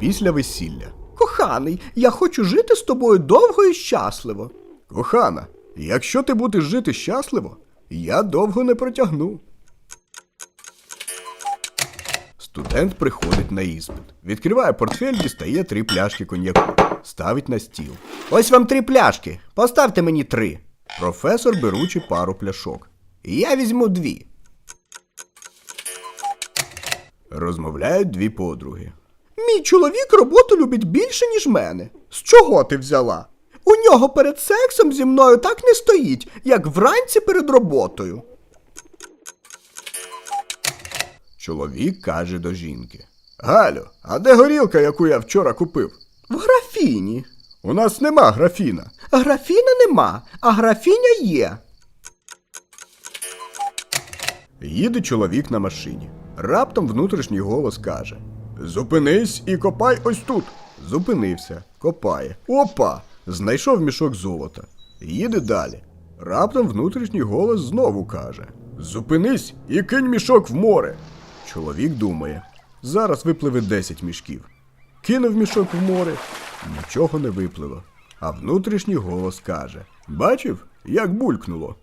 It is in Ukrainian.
Після весілля. Коханий, я хочу жити з тобою довго і щасливо. Кохана, якщо ти будеш жити щасливо, я довго не протягну. Студент приходить на іспит. Відкриває портфель, дістає три пляшки коньяку. Ставить на стіл. Ось вам три пляшки. Поставте мені три. Професор беручи пару пляшок. Я візьму дві. Розмовляють дві подруги. Мій чоловік роботу любить більше, ніж мене. З чого ти взяла? У нього перед сексом зі мною так не стоїть, як вранці перед роботою. Чоловік каже до жінки: Галю, а де горілка, яку я вчора купив? В графіні. У нас нема графіна. Графіна нема, а графіня є. Їде чоловік на машині. Раптом внутрішній голос каже: Зупинись і копай ось тут. Зупинився, копає. Опа! Знайшов мішок золота. Їде далі. Раптом внутрішній голос знову каже: Зупинись і кинь мішок в море. Чоловік думає: зараз випливе 10 мішків. Кинув мішок в море, нічого не випливо. А внутрішній голос каже: Бачив, як булькнуло.